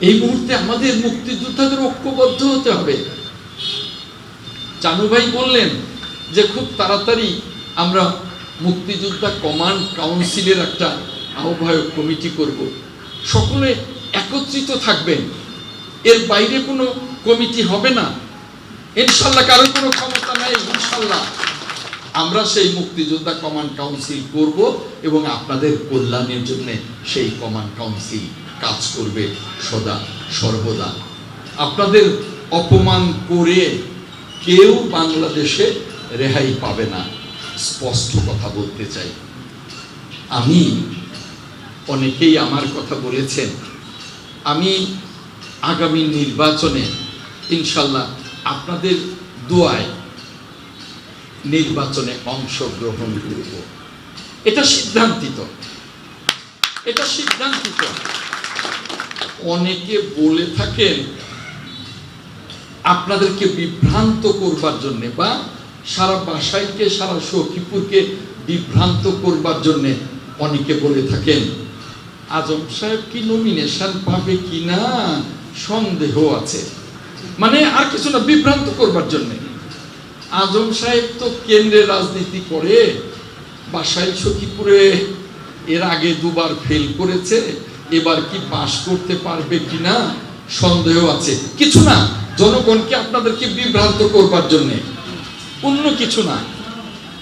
এই মুহূর্তে আমাদের মুক্তিযোদ্ধাদের ঐক্যবদ্ধ হতে হবে। চানু ভাই বললেন যে, খুব তাড়াতাড়ি আমরা মুক্তিযোদ্ধা কমান্ড কাউন্সিলের একটা আহ্বায়ক কমিটি করব। সকলে একত্রিত থাকবেন। এর বাইরে কোনো কমিটি হবে না। ইনশাল্লাহ কারোর কোনো ক্ষমতা নাই, ইনশাল্লাহ। আমরা সেই মুক্তিযোদ্ধা কমান্ড কাউন্সিল করব এবং আপনাদের কল্যাণের জন্য সেই কমান্ড কাউন্সিল কাজ করবে সদা, সর্বদা। আপনাদের অপমান করে কেউ বাংলাদেশে রেহাই পাবে না। স্পষ্ট কথা বলতে চাই। আমি, অনেকেই আমার কথা বলেছেন, আমি আগামী নির্বাচনে ইনশাল্লাহ আপনাদের দোয়ায় নির্বাচনে অংশগ্রহণ করব। এটা সিদ্ধান্তিত। এটা সিদ্ধান্তিত। অনেকে বলে থাকেন, আপনাদেরকে বিভ্রান্ত করবার জন্য বা সারা বাসাইকে, সারা সখীপুরকে বিভ্রান্ত করবার জন্য অনেকে বলে থাকেন। আজম সাহেব কি নমিনেশন পাবে কি না সন্দেহ আছে। মানে আর কিছু না, বিভ্রান্ত করবার জন্য। আজম সাহেব তো কেন্দ্রে রাজনীতি করে বাসাইল সখীপুরে এর আগে দুবার ফেল করেছে এবার কি পাশ করতে পারবে কিনা সন্দেহ আছে। কিছু না, জনগণকে আপনাদেরকে বিভ্রান্ত করবার জন্য। অন্য কিছু না।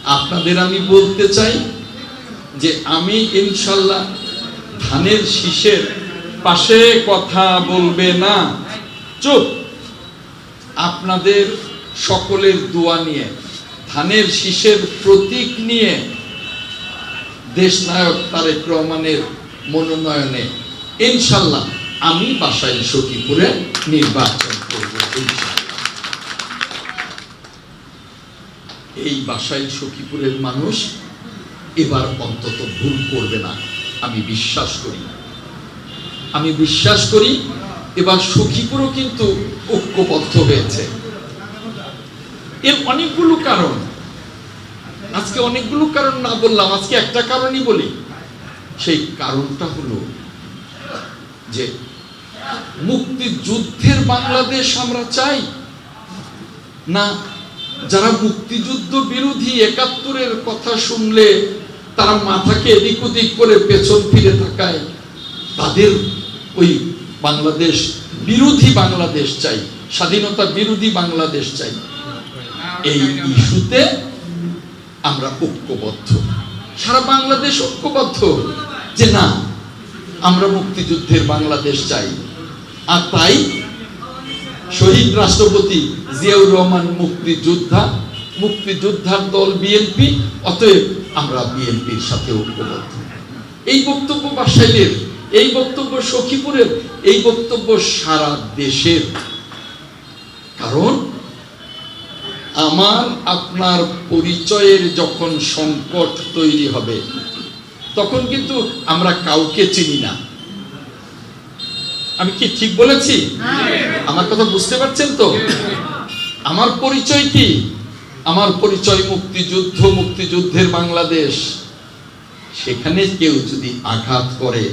আপনাদের আমি বলতে চাই যে আমি ইনশাল্লাহ ধানের শীষের পাশে কথা বলবে না। চুপ। আপনাদের সকলের দোয়া নিয়ে, ধানের শীষের প্রতীক নিয়ে দেশনায়ক তারেক রহমানের মনোনয়নে। ইনশাল্লাহ আমি বাসাইল সখীপুরে নির্বাচন করব এই বাসায় সখীপুরের মানুষ এবার অন্তত ভুল করবে না, আমি বিশ্বাস করি। আমি বিশ্বাস করি এবার সখীপুরও কিন্তু ঐক্যবদ্ধ হয়েছে। এর অনেকগুলো কারণ। আজকে অনেকগুলো কারণ না বললাম, আজকে একটা কারণই বলি। সেই কারণটা হলো যে মুক্তিযুদ্ধের বাংলাদেশ আমরা চাই না, যারা মুক্তিযুদ্ধ বিরোধী একাত্তরের কথা শুনলে তারা মাথাকে এদিক ওদিক করে পেছন ফিরে থাকায় তাদের ওই বাংলাদেশ বিরোধী বাংলাদেশ চাই, স্বাধীনতা বিরোধী বাংলাদেশ চাই। এই ইস্যুতে আমরা ঐক্যবদ্ধ। সারা বাংলাদেশ ঐক্যবদ্ধ। যে না, আমরা মুক্তিযুদ্ধের বাংলাদেশ চাই। আর তাই শহীদ রাষ্ট্রপতি জিয়াউর রহমান মুক্তিযোদ্ধা, মুক্তিযোদ্ধার দল বিএনপি, অতএব আমরা বিএনপির সাথে ঐক্যবদ্ধ। এই বক্তব্য বাসাইলের, এই বক্তব্য সখীপুরের, এই বক্তব্য সারা দেশের। কারণ আমার, আপনার পরিচয়ের যখন সংকট তৈরি হবে তখন কিন্তু আমরা কাউকে চিনি না। আমি কি ঠিক বলেছি? আমার কথা বুঝতে পারছেন তো? আমার পরিচয় কি? আমার পরিচয় মুক্তিযুদ্ধ মুক্তিযুদ্ধের বাংলাদেশ। সেখানে কেউ যদি আঘাত করে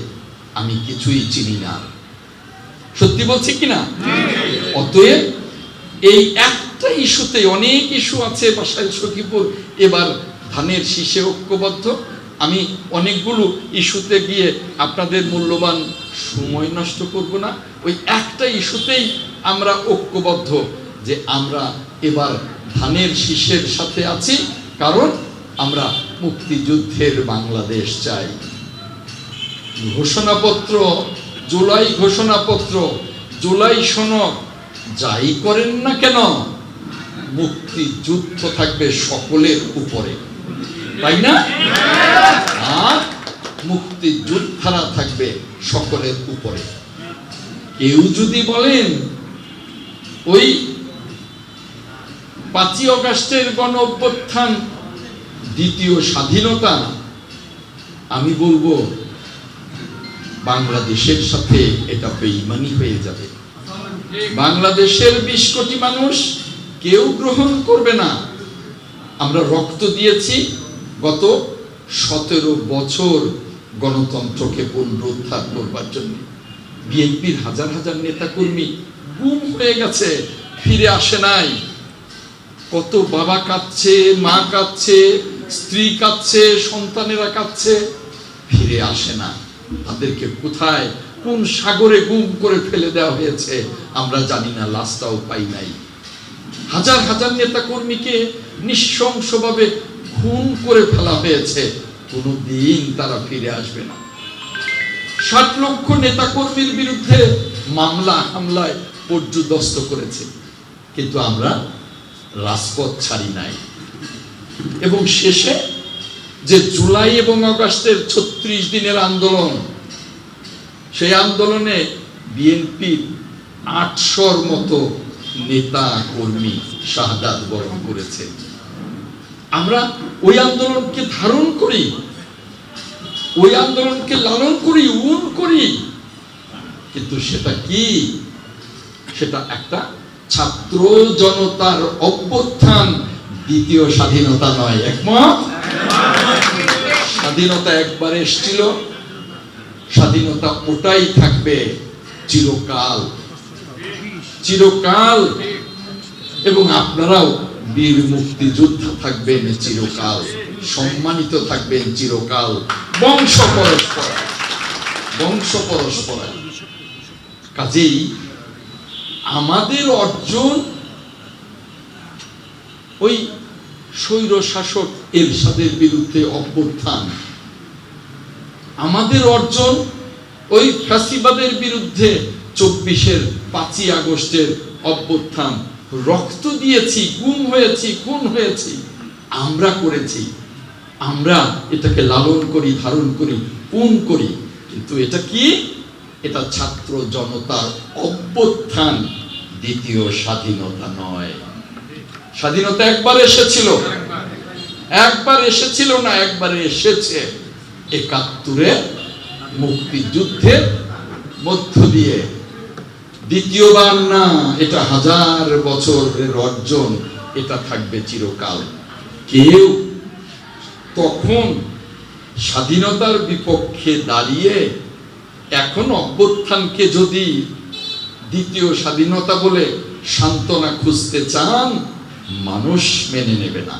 আমি কিছুই চিনি না। সত্যি বলছি কিনা অতএব এই একটা ইস্যুতে অনেক ইস্যু আছে বাসায় সখীপুর। এবার ধানের শীষে ঐক্যবদ্ধ। আমি অনেকগুলো ইস্যুতে গিয়ে আপনাদের মূল্যবান সময় নষ্ট করব না। ওই একটা ইস্যুতেই আমরা ঐক্যবদ্ধ যে আমরা এবার ধানের শীষের সাথে আছি, কারণ আমরা মুক্তিযুদ্ধের বাংলাদেশ চাই। ঘোষণাপত্র, জুলাই ঘোষণাপত্র, জুলাই সনক যাই করেন না কেন, মুক্তিযুদ্ধ থাকবে সকলের উপরে। তাই না? আর মুক্তিযোদ্ধারা থাকবে সকলের উপরে। কেউ যদি বলেন, ওই পাঁচই অগাস্টের গণ অভ্যুত্থান দ্বিতীয় স্বাধীনতা, আমি বলব, বাংলাদেশের সাথে এটা বেইমানি হয়ে যাবে। বাংলাদেশের বিশ কোটি মানুষ কেউ গ্রহণ করবে না। আমরা রক্ত দিয়েছি গত সতেরো বছর গণতন্ত্রকে পুনরুদ্ধার করবার জন্য। বিএনপির হাজার হাজার নেতাকর্মী গুম হয়ে গেছে, ফিরে আসে নাই। কত বাবা কাঁদছে, মা কাঁদছে, স্ত্রী কাঁদছে, সন্তানেরা কাঁদছে, ফিরে আসে না। তাদেরকে কোথায়, কোন সাগরে গুম করে ফেলে দেওয়া হয়েছে, আমরা জানি না লাশটাও পাই নাই। হাজার হাজার নেতা কর্মীকে নৃশংসভাবে খুন করে ফেলা হয়েছে, কোনোদিন তারা ফিরে আসবে না। ষাট লক্ষ নেতা কর্মীর বিরুদ্ধে মামলা, হামলায় পর্যদস্ত করেছে। কিন্তু আমরা রাজপথ ছাড়ি নাই। এবং শেষে যে জুলাই এবং আগস্টের ছত্রিশ দিনের আন্দোলন, সেই আন্দোলনে বিএনপির আটশোর মতো নেতা কর্মী শাহাদাত বরণ করেছে। আমরা ওই আন্দোলনকে ধারণ করি, ওই আন্দোলনকে লালন করি, উন করি। কিন্তু সেটা কি? সেটা একটা ছাত্র জনতার অভ্যুত্থান, দ্বিতীয় স্বাধীনতা নয়। একমত? স্বাধীনতা একবার এসছিল। স্বাধীনতা ওটাই থাকবে চিরকাল। চিরকাল। এবং আপনারাও বীর মুক্তিযোদ্ধা থাকবেন চিরকাল, সম্মানিত থাকবেন চিরকাল বংশ পরস্পর বংশ পরস্পর। কাজেই আমাদের অর্জন ওই স্বৈর শাসক এরশাদের বিরুদ্ধে অভ্যুত্থান, আমাদের অর্জন ওই ফ্যাসিবাদের বিরুদ্ধে চব্বিশের পাঁচই আগস্টের অভ্যুত্থান রক্ত দিয়েছি গুম হয়েছি খুন হয়েছি। আমরা করেছি। আমরা এটাকে লালন করি, ধারণ করি পুন করি। কিন্তু এটা কি? এটা ছাত্র জনতার অভ্যুত্থান, দ্বিতীয় স্বাধীনতা নয়। স্বাধীনতা একবার এসেছিল। একবার এসেছিল না, একবারে এসেছে। একাত্তরে মুক্তিযুদ্ধের মধ্য দিয়ে। দ্বিতীয়বার না, এটা হাজার বছরের অর্জন, এটা থাকবে চিরকাল। কেউ তখন স্বাধীনতার বিপক্ষে দাঁড়িয়ে এখন অভ্যুত্থানকে যদি দ্বিতীয় স্বাধীনতা বলে সান্ত্বনা খুঁজতে চান, মানুষ মেনে নেবে না।